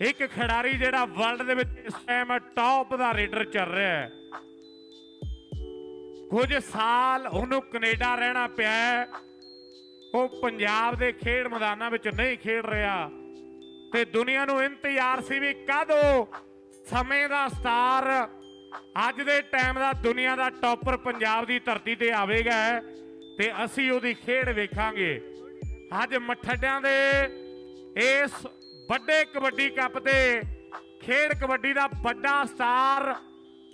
ਇੱਕ ਖਿਡਾਰੀ ਜਿਹੜਾ ਵਰਲਡ ਦੇ ਵਿੱਚ ਇਸ ਟਾਈਮ ਟੌਪ ਦਾ ਰੇਡਰ ਚੱਲ ਰਿਹਾ ਹੈ। ਕੁਝ ਸਾਲ ਉਹਨੂੰ ਕੈਨੇਡਾ ਰਹਿਣਾ ਪਿਆ ਉਹ ਪੰਜਾਬ ਦੇ ਖੇਡ ਮੈਦਾਨਾਂ ਵਿੱਚ ਨਹੀਂ ਖੇਡ ਰਿਹਾ। ਤੇ ਦੁਨੀਆ ਨੂੰ ਇੰਤਜ਼ਾਰ ਸੀ ਵੀ ਕਦੋਂ ਸਮੇਂ ਦਾ ਸਟਾਰ ਅੱਜ ਦੇ ਟਾਈਮ ਦਾ ਦੁਨੀਆ ਦਾ ਟੌਪਰ ਪੰਜਾਬ ਦੀ ਧਰਤੀ ਤੇ ਆਵੇਗਾ ਤੇ ਅਸੀਂ ਉਹਦੀ ਖੇਡ ਵੇਖਾਂਗੇ। ਅੱਜ ਮੱਠੜਿਆਂ ਦੇ ਇਸ ਵੱਡੇ ਕਬੱਡੀ ਕੱਪ ਤੇ ਖੇਡ ਕਬੱਡੀ ਦਾ ਵੱਡਾ ਸਟਾਰ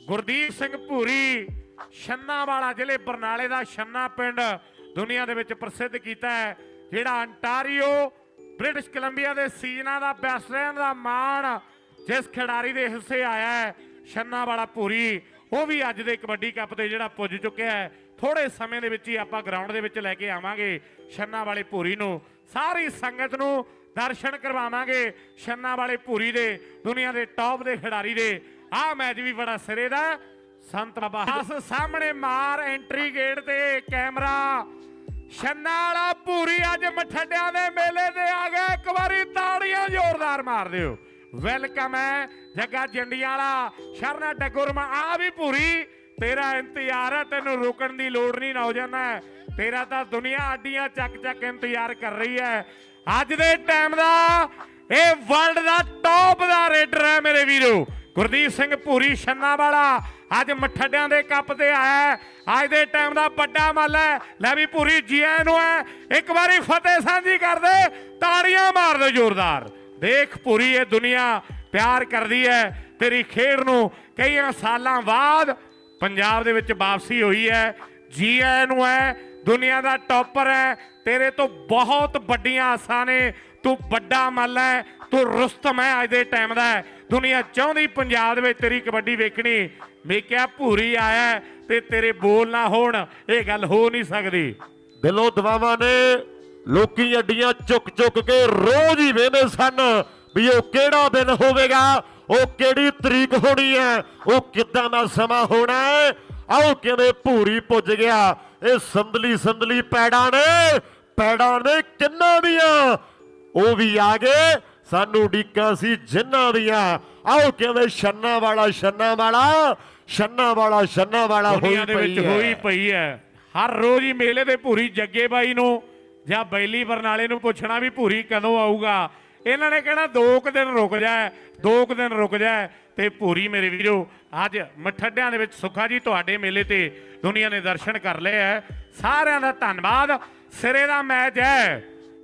ਗੁਰਦੀਪ ਸਿੰਘ ਭੂਰੀ ਛੰਨਾ ਵਾਲਾ ਜ਼ਿਲ੍ਹੇ ਬਰਨਾਲੇ ਦਾ ਛੰਨਾ ਪਿੰਡ ਦੁਨੀਆ ਦੇ ਵਿੱਚ ਪ੍ਰਸਿੱਧ ਕੀਤਾ ਹੈ, ਜਿਹੜਾ ਅੰਟਾਰੀਓ, ਬ੍ਰਿਟਿਸ਼ ਕੋਲੰਬੀਆ ਦੇ ਸੀਜ਼ਨਾਂ ਦਾ ਬੈਸਟ ਰਹਿਣ ਦਾ ਮਾਣ ਜਿਸ ਖਿਡਾਰੀ ਦੇ ਹਿੱਸੇ ਆਇਆ ਹੈ ਛੰਨਾ ਵਾਲਾ ਭੂਰੀ, ਉਹ ਵੀ ਅੱਜ ਦੇ ਕਬੱਡੀ ਕੱਪ ਤੇ ਜਿਹੜਾ ਪੁੱਜ ਚੁੱਕਿਆ ਹੈ ਥੋੜੇ ਸਮੇਂ ਦੇ ਵਿੱਚ ਹੀ ਆਪਾਂ ਗਰਾਊਂਡ ਦੇ ਵਿੱਚ ਲੈ ਕੇ ਆਵਾਂਗੇ ਛੰਨਾ ਵਾਲੇ ਭੂਰੀ ਨੂੰ। ਸਾਰੀ ਸੰਗਤ ਨੂੰ ਦਰਸ਼ਨ ਕਰਵਾਵਾਂਗੇ ਛੰਨਾ ਵਾਲੇ ਭੂਰੀ ਦੇ, ਦੁਨੀਆ ਦੇ ਟੌਪ ਦੇ ਖਿਡਾਰੀ ਦੇ। ਆਹ ਮੈਚ ਵੀ ਬੜਾ ਸਿਰੇ ਦਾ ਸੰਤ ਬਾਬਾ ਹੱਸ ਸਾਹਮਣੇ ਮਾਰ ਐਂਟਰੀ ਗੇਟ ਤੇ ਕੈਮਰਾ। ਛੰਨਾ ਵਾਲਾ ਭੂਰੀ ਅੱਜ ਮਠੱਡਿਆਂ ਦੇ ਮੇਲੇ ਤੇ ਆ ਗਿਆ। ਇੱਕ ਵਾਰੀ ਤਾੜੀਆਂ ਜ਼ੋਰਦਾਰ ਮਾਰ ਦਿਓ। ਵੈਲਕਮ ਹੈ ਜੱਗਾ ਜੰਡੀਆਂ ਵਾਲਾ, ਸ਼ਰਨਾ ਟਗੁਰਮਾ ਆ ਵੀ ਭੂਰੀ। ਤੇਰਾ ਇੰਤਜ਼ਾਰ ਹੈ ਤੈਨੂੰ ਰੁਕਣ ਦੀ ਲੋੜ ਨਹੀਂ, ਨੌਜਵਾਨ। ਤੇਰਾ ਤਾਂ ਦੁਨੀਆ ਅੱਡੀਆਂ ਚੱਕ ਚੱਕ ਇੰਤਜ਼ਾਰ ਕਰ ਰਹੀ ਹੈ ਅੱਜ ਦੇ ਟਾਈਮ ਦਾ ਇਹ ਵਰਲਡ ਦਾ ਟੌਪ ਦਾ ਰੇਡਰ ਹੈ ਮੇਰੇ ਵੀਰੋ। ਗੁਰਦੀਪ ਸਿੰਘ ਭੂਰੀ ਛੰਨਾ ਵਾਲਾ। ਅੱਜ ਮਠੱਡਿਆਂ ਦੇ ਕੱਪ ਤੇ ਆਇਆ ਅੱਜ ਦੇ ਟਾਈਮ ਦਾ ਵੱਡਾ ਮੱਲ ਹੈ ਲੈ ਵੀ ਭੂਰੀ ਜੀਆਂ ਨੂੰ ਹੈ ਇੱਕ ਵਾਰੀ ਫਤਿਹ ਸਾਂਝੀ ਕਰ ਦੇ, ਤਾੜੀਆਂ ਮਾਰ ਦੇ ਜ਼ੋਰਦਾਰ। ਦੇਖ ਭੂਰੀ ਇਹ ਦੁਨੀਆ ਪਿਆਰ ਕਰਦੀ ਹੈ ਤੇਰੀ ਖੇਡ ਨੂੰ ਕਈਆਂ ਸਾਲਾਂ ਬਾਅਦ ਪੰਜਾਬ ਦੇ ਵਿੱਚ ਵਾਪਸੀ ਹੋਈ ਹੈ ਜੀ ਆਇਆਂ ਨੂੰ ਹੈ, ਦੁਨੀਆ ਦਾ ਟੌਪਰ ਹੈ, ਤੇਰੇ ਤੋਂ ਬਹੁਤ ਵੱਡੀਆਂ ਆਸਾਂ ਨੇ, ਤੂੰ ਵੱਡਾ ਮੱਲ ਹੈ, ਤੂੰ ਰੁਸਤਮ ਹੈ ਅੱਜ ਦੇ ਟਾਈਮ ਦਾ। ਦੁਨੀਆ ਚਾਹੁੰਦੀ ਪੰਜਾਬ ਦੇ ਵਿੱਚ ਤੇਰੀ ਕਬੱਡੀ ਵੇਖਣੀ। ਮੈਂ ਕਿਹਾ ਭੂਰੀ ਆਇਆ ਤੇ ਤੇਰੇ ਬੋਲ ਨਾ ਹੋਣ, ਇਹ ਗੱਲ ਹੋ ਨਹੀਂ ਸਕਦੀ। ਦਿਲੋਂ ਦਵਾਵਾਂ ਨੇ ਲੋਕੀ ਅੱਡੀਆਂ ਚੁੱਕ ਚੁੱਕ ਕੇ ਰੋਜ਼ ਹੀ ਵੇਂਦੇ ਸਨ ਵੀ ਉਹ ਕਿਹੜਾ ਦਿਨ ਹੋਵੇਗਾ। ਉਹ ਕਿਹੜੀ ਤਰੀਕ ਹੋਣੀ ਹੈ ਉਹ ਕਿੱਦਾਂ ਦਾ ਸਮਾਂ ਹੋਣਾ ਹੈ ਆਓ ਕਿਵੇਂ ਭੂਰੀ ਪੁੱਜ ਗਿਆ? ਇਹ ਸੰਦਲੀ ਸੰਦਲੀ ਪੈੜਾਂ ਨੇ ਪੈੜਾਂ ਨੇ ਕਿੰਨਾਂ ਦੀਆਂ? ਉਹ ਵੀ ਆ ਗਏ ਸਾਨੂੰ ਡੀਕਾਂ ਸੀ ਜਿੰਨਾਂ ਦੀਆਂ। ਆਓ ਕਿਵੇਂ ਛੰਨਾ ਵਾਲਾ ਛੰਨਾ ਵਾਲਾ ਛੰਨਾ ਵਾਲਾ ਛੰਨਾ ਵਾਲਾ ਹੋਈ ਦੁਨੀਆ ਦੇ ਵਿੱਚ ਪਈ ਹੋਈ ਹੈ ਪਈ ਹੈ ਹਰ ਰੋਜ਼ ਹੀ ਮੇਲੇ ਤੇ ਭੂਰੀ ਜੱਗੇ ਬਾਈ ਨੂੰ ਜਾਂ ਬੈਲੀ ਬਰਨਾਲੇ ਨੂੰ ਪੁੱਛਣਾ ਵੀ ਭੂਰੀ ਕਦੋਂ ਆਊਗਾ? ਇਹਨਾਂ ਨੇ ਕਹਿਣਾ, ਦੋ ਕੁ ਦਿਨ ਰੁਕ ਜਾ, ਦੋ ਕੁ ਦਿਨ ਰੁਕ ਜਾ ਤੇ ਭੂਰੀ ਮੇਰੇ ਵੀਰੋ, ਅੱਜ ਮਠੱਡਿਆਂ ਦੇ ਵਿੱਚ ਸੁਖਾ ਜੀ ਤੁਹਾਡੇ ਮੇਲੇ ਤੇ ਦੁਨੀਆ ਨੇ ਦਰਸ਼ਨ ਕਰ ਲਏ ਹੈ ਸਾਰਿਆਂ ਦਾ ਧੰਨਵਾਦ। ਸਿਰੇ ਦਾ ਮੈਚ ਹੈ।